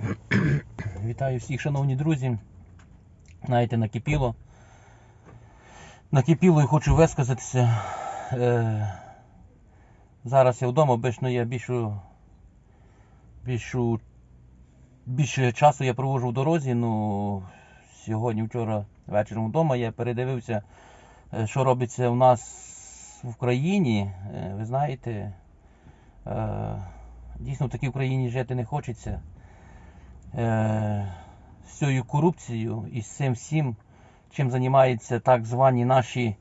Вітаю всіх, шановні друзі. Знаєте, накипіло. Накипіло і хочу висказатися. Е, зараз я вдома, обично я більшу, більшу, більше часу я проводжу в дорозі. Ну, сьогодні, вчора вечором вдома я передивився, е, що робиться у нас в Україні. Е, ви знаєте, дійсно в такій Україні жити не хочеться з цією корупцією і з цим всім, чим займаються так звані наші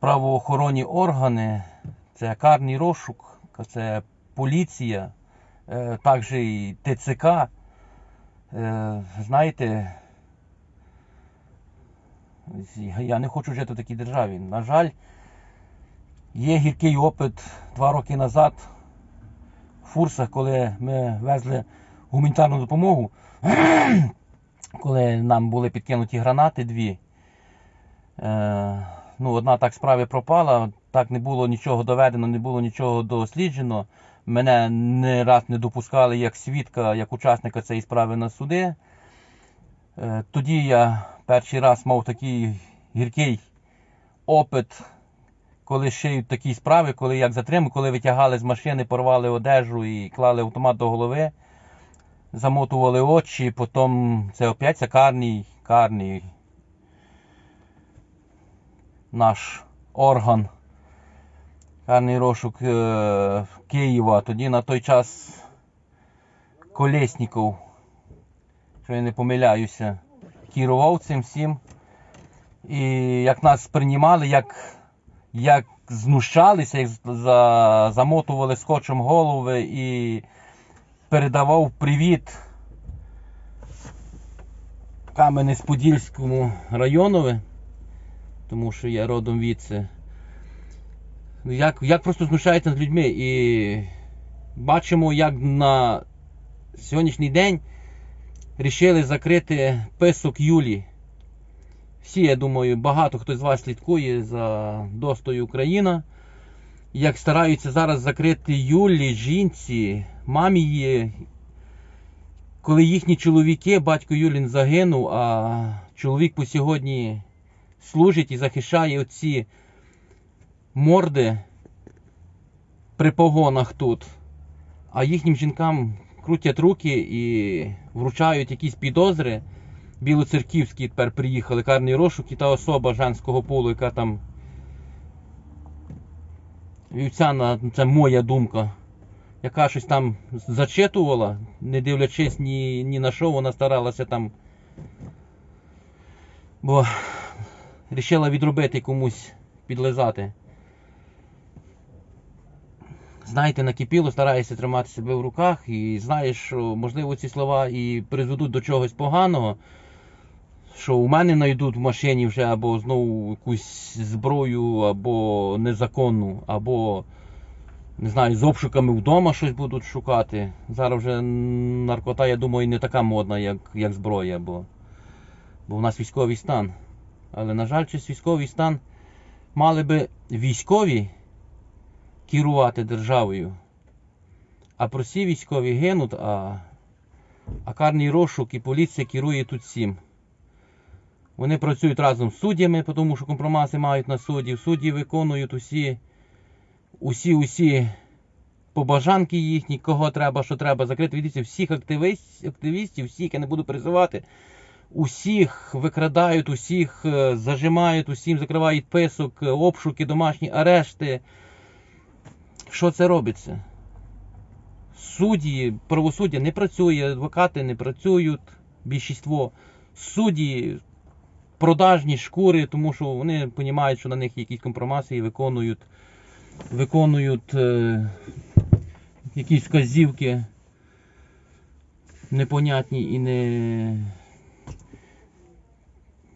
правоохоронні органи, це карний розшук, це поліція, е, також і ТЦК. Е, знаєте, я не хочу жити в такій державі. На жаль, є гіркий опит два роки назад в Фурсах, коли ми везли гуманітарну допомогу, коли нам були підкинуті гранати дві. Е, ну, одна так справі пропала, так не було нічого доведено, не було нічого досліджено. Мене не раз не допускали як свідка, як учасника цієї справи на суди. Е, тоді я перший раз мав такий гіркий опит, коли шиють такі справи, коли як затримали, коли витягали з машини, порвали одежу і клали автомат до голови замотували очі, потім це опять це карний, карний наш орган, карний розшук е, Києва. Тоді на той час Колєсніков, що я не помиляюся, керував цим всім. І як нас приймали, як як знущалися, як за, замотували скотчем голови і передавав привіт Кам'янець-Подільському районові, тому що я родом від Як як просто знущається над людьми. І бачимо, як на сьогоднішній день рішили закрити писок Юлі. Всі, я думаю, багато хто з вас слідкує за достою Україна. Як стараються зараз закрити Юлі, жінці, мамі її, коли їхні чоловіки, батько Юлін загинув, а чоловік по сьогодні служить і захищає оці морди при погонах тут, а їхнім жінкам крутять руки і вручають якісь підозри. Білоцерківські тепер приїхали карний розшук і та особа женського полу, яка там вівцяна, це моя думка яка щось там зачитувала, не дивлячись ні ні на що, вона старалася там. Бо вирішила відробити комусь підлизати. Знаєте, накипіло, стараєшся тримати себе в руках і знаєш, що можливо ці слова і призведуть до чогось поганого, що у мене знайдуть в машині вже або знову якусь зброю, або незаконну, або не знаю, з обшуками вдома щось будуть шукати. Зараз вже наркота, я думаю, не така модна, як як зброя, бо бо в нас військовий стан. Але, на жаль, через військовий стан мали би військові керувати державою. А прості військові гинуть, а а карний розшук і поліція керує тут всім. Вони працюють разом з суддями, тому що компромаси мають на суді. Судді виконують усі усі усі побажанки їхні, кого треба, що треба закрити. Віддіться всіх активістів, активістів, всіх я не буду призивати. Усіх викрадають, усіх е, зажимають, усім закривають писок, е, обшуки, домашні арешти. Що це робиться? Судді, правосуддя не працює, адвокати не працюють, більшіство. Судді продажні шкури, тому що вони розуміють, що на них якісь компромаси і виконують виконують е, якісь вказівки непонятні і не.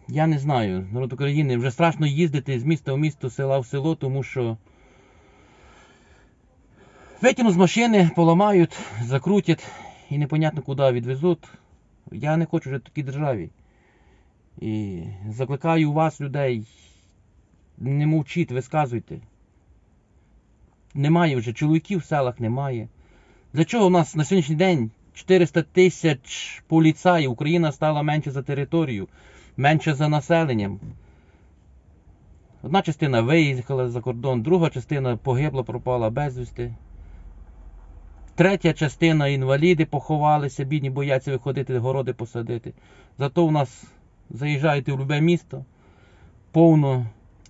Я не знаю, народ України вже страшно їздити з міста в місто, села в село, тому що витягнуть з машини, поламають, закрутять і непонятно куди відвезуть. Я не хочу жити в такій державі. І закликаю вас, людей, не мовчіть, висказуйте. Немає вже чоловіків в селах немає. Для чого у нас на сьогоднішній день 400 тисяч поліцаїв. Україна стала менше за територію, менше за населенням. Одна частина виїхала за кордон, друга частина погибла, пропала безвісти. Третя частина інваліди поховалися, бідні бояться виходити, городи посадити. Зато у нас заїжджаєте в любе місто, повно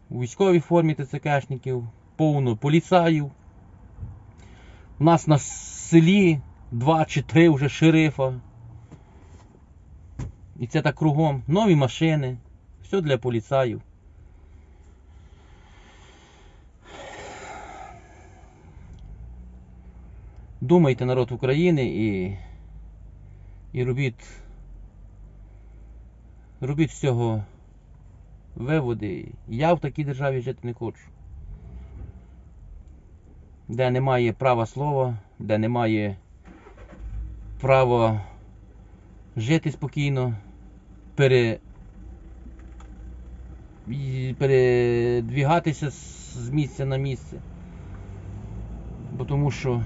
у військовій формі ТЦКшників, повно поліцаїв. У нас на селі два чи три вже шерифа. І це так кругом. Нові машини. Все для поліцаїв. Думайте, народ України, і, і робіть, робіть з цього виводи. Я в такій державі жити не хочу. Де немає права слова, де немає права жити спокійно, пере, передвігатися з місця на місце. Бо тому що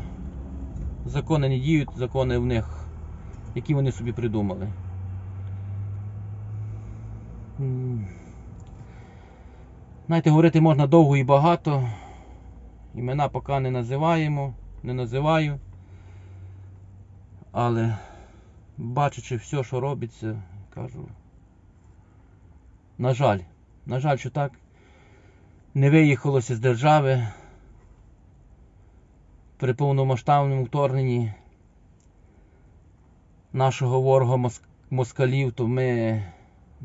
закони не діють, закони в них, які вони собі придумали. Знаєте, говорити можна довго і багато. Імена поки не називаємо, не називаю. Але бачачи все, що робиться, кажу. На жаль, на жаль, що так не виїхалося з держави при повномасштабному вторгненні нашого ворога москалів, то ми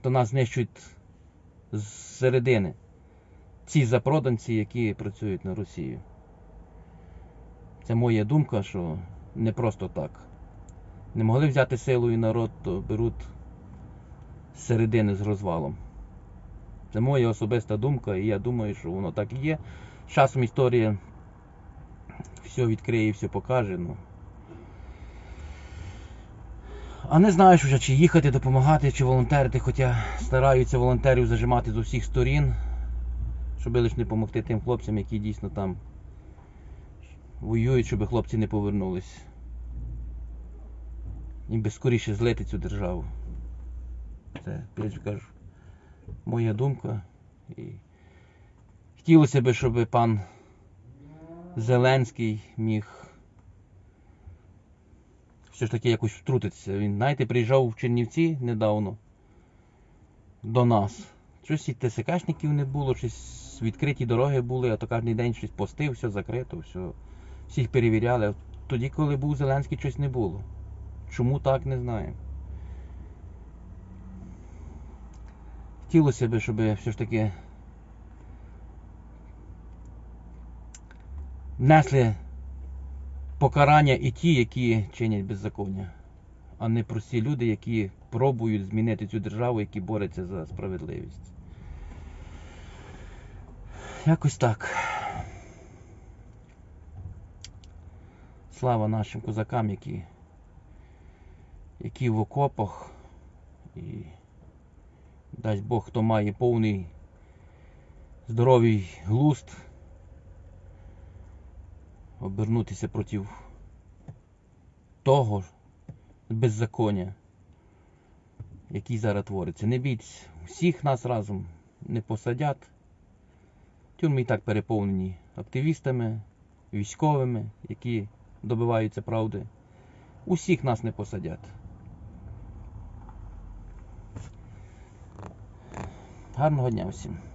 до нас знищують з середини ці запроданці, які працюють на Росію. Це моя думка, що не просто так. Не могли взяти силою народ, то беруть з середини з розвалом. Це моя особиста думка, і я думаю, що воно так і є. З часом історія все відкриє і все покаже. Ну. А не знаю, що вже, чи їхати, допомагати, чи волонтерити, хоча стараються волонтерів зажимати з усіх сторін, щоб лише не допомогти тим хлопцям, які дійсно там воюють, щоб хлопці не повернулись. І би скоріше злити цю державу. Це, же кажу, моя думка. І хотілося б, щоб пан Зеленський міг все ж таки якось втрутитися. Він, знаєте, приїжджав в Чернівці недавно до нас. Щось і ТСКшників не було, щось відкриті дороги були, а то кожен день щось постив, все закрито, все. Всіх перевіряли. Тоді, коли був Зеленський, щось не було. Чому так, не знаємо. Хотілося б, щоб все ж таки внесли покарання і ті, які чинять беззаконня, а не прості люди, які пробують змінити цю державу, які борються за справедливість. Якось так. Слава нашим козакам, які, які в окопах і дасть Бог, хто має повний здоровий глуст обернутися проти того беззаконня, який зараз твориться. Не бійтесь, всіх нас разом не посадять. Тюрми і так переповнені активістами, військовими, які добиваються правди. Усіх нас не посадять. Гарного дня всім.